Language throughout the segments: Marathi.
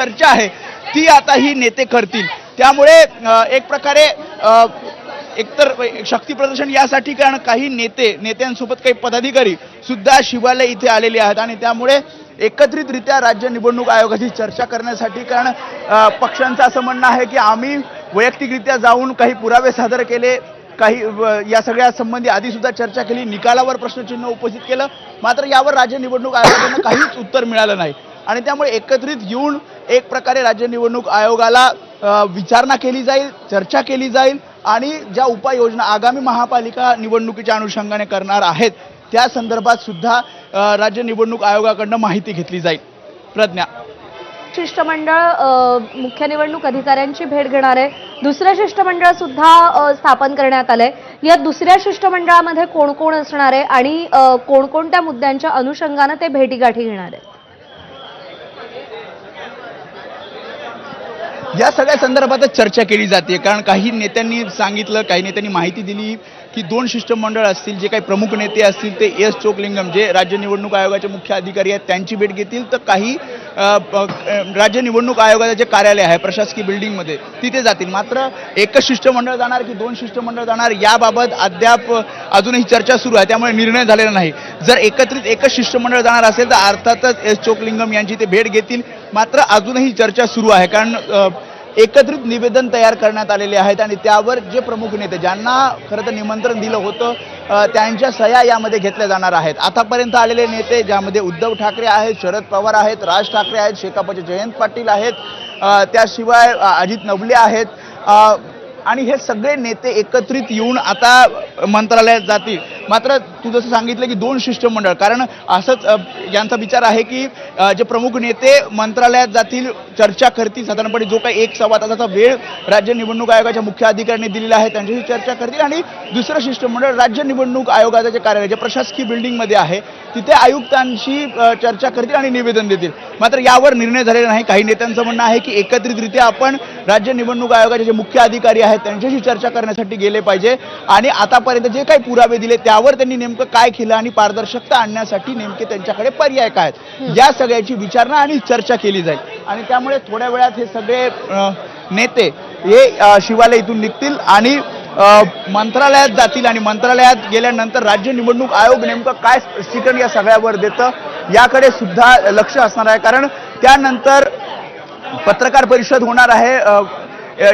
चर्चा आहे ती आता ही नेते करतील. त्यामुळे एक प्रकारे एकतर शक्ती प्रदर्शन यासाठी कारण काही नेते नेत्यांसोबत काही पदाधिकारी सुद्धा शिवालय इथे आलेले आहेत आणि त्यामुळे एकत्रितरित्या राज्य निवडणूक आयोगाची चर्चा करण्यासाठी कारण पक्षांचं असं म्हणणं आहे की आम्ही वैयक्तिकरित्या जाऊन काही पुरावे सादर केले काही या सगळ्या संबंधी आधी सुद्धा चर्चा केली निकालावर प्रश्नचिन्ह उपस्थित केलं मात्र यावर राज्य निवडणूक आयोगाकडनं काहीच उत्तर मिळालं नाही. आणि त्यामुळे एकत्रित येऊन एक प्रकारे राज्य निवडणूक आयोगाला विचारणा केली जाईल चर्चा केली जाईल आणि ज्या उपाययोजना आगामी महापालिका निवडणुकीच्या अनुषंगाने करणार आहेत त्या संदर्भात सुद्धा राज्य निवडणूक आयोगाकडनं माहिती घेतली जाईल. प्रज्ञा. शिष्टमंडळ मुख्य निवडणूक अधिकाऱ्यांची भेट घेणार आहे. दुसरं शिष्टमंडळ सुद्धा स्थापन करण्यात आलंय. या दुसऱ्या शिष्टमंडळामध्ये कोण कोण असणार आहे आणि कोणकोणत्या मुद्द्यांच्या अनुषंगानं ते भेटीगाठी घेणार आहे या सगळ्या संदर्भातच चर्चा केली जाते. कारण काही नेत्यांनी सांगितलं काही नेत्यांनी माहिती दिली की दोन शिष्टमंडळ असतील जे काही प्रमुख नेते असतील ते एस चोकलिंगम जे राज्य निवडणूक आयोगाचे मुख्य अधिकारी आहेत त्यांची भेट घेतील. तर काही राज्य निवडणूक आयोगाचे जे कार्यालय आहे प्रशासकीय बिल्डिंगमध्ये तिथे जातील. मात्र एकच शिष्टमंडळ जाणार की दोन शिष्टमंडळ जाणार याबाबत अद्याप अजूनही चर्चा सुरू आहे. त्यामुळे निर्णय झालेला नाही. जर एकत्रित एकच शिष्टमंडळ जाणार असेल तर अर्थातच एस चोकलिंगम यांची ते भेट घेतील. मात्र अजूनही चर्चा सुरू आहे कारण एकत्रित निवेदन तयार करण्यात आलेले आहेत आणि त्यावर जे प्रमुख नेते ज्यांना खरं तर निमंत्रण दिलं होतं त्यांच्या सह्या यामध्ये घेतल्या जाणार आहेत. आतापर्यंत आलेले नेते ज्यामध्ये उद्धव ठाकरे आहेत शरद पवार आहेत राज ठाकरे आहेत शेकापचे जयंत पाटील आहेत त्याशिवाय अजित नवले आहेत. आणि हे सगळे नेते एकत्रित येऊन आता मंत्रालयात जातील. मात्र तू जसं सांगितलं की दोन शिष्टमंडळ कारण असंच यांचा विचार आहे की जे प्रमुख नेते मंत्रालयात जातील चर्चा करतील साधारणपणे जो काही एक सव्वा तासाचा वेळ राज्य निवडणूक आयोगाच्या मुख्य अधिकाऱ्यांनी दिलेला आहे त्यांच्याशी चर्चा करतील. आणि दुसरं शिष्टमंडळ राज्य निवडणूक आयोगाचं जे कार्यालय जे प्रशासकीय बिल्डिंगमध्ये आहे तिथे आयुक्तांशी चर्चा करतील आणि निवेदन देतील. मात्र यावर निर्णय झालेला नाही. काही नेत्यांचं म्हणणं आहे की एकत्रितरित्या आपण राज्य निवडणूक आयोगाचे जे मुख्य अधिकारी आहेत त्यांच्याशी चर्चा करण्यासाठी गेले पाहिजे. आणि आतापर्यंत जे काही पुरावे दिले त्या त्यावर त्यांनी नेमकं काय केलं आणि पारदर्शकता आणण्यासाठी नेमके त्यांच्याकडे पर्याय काय आहेत? या सगळ्याची विचारणा आणि चर्चा केली जाईल. आणि त्यामुळे थोड्या वेळात हे सगळे नेते हे शिवालय इथून निघतील आणि मंत्रालयात जातील आणि मंत्रालयात गेल्यानंतर राज्य निवडणूक आयोग नेमकं काय स्पष्टीकरण या सगळ्यावर देतं याकडे सुद्धा लक्ष असणार आहे. कारण त्यानंतर पत्रकार परिषद होणार आहे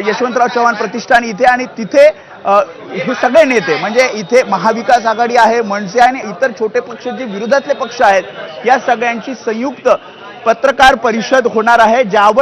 यशवंतराव चव्हाण प्रतिष्ठान इथे आणि तिथे हे सगळे नेते म्हणजे इथे महाविकास आघाडी आहे मनसे आणि इतर छोटे पक्ष जे विरोधातले पक्ष आहेत या सगळ्यांची संयुक्त पत्रकार परिषद होणार आहे ज्यावर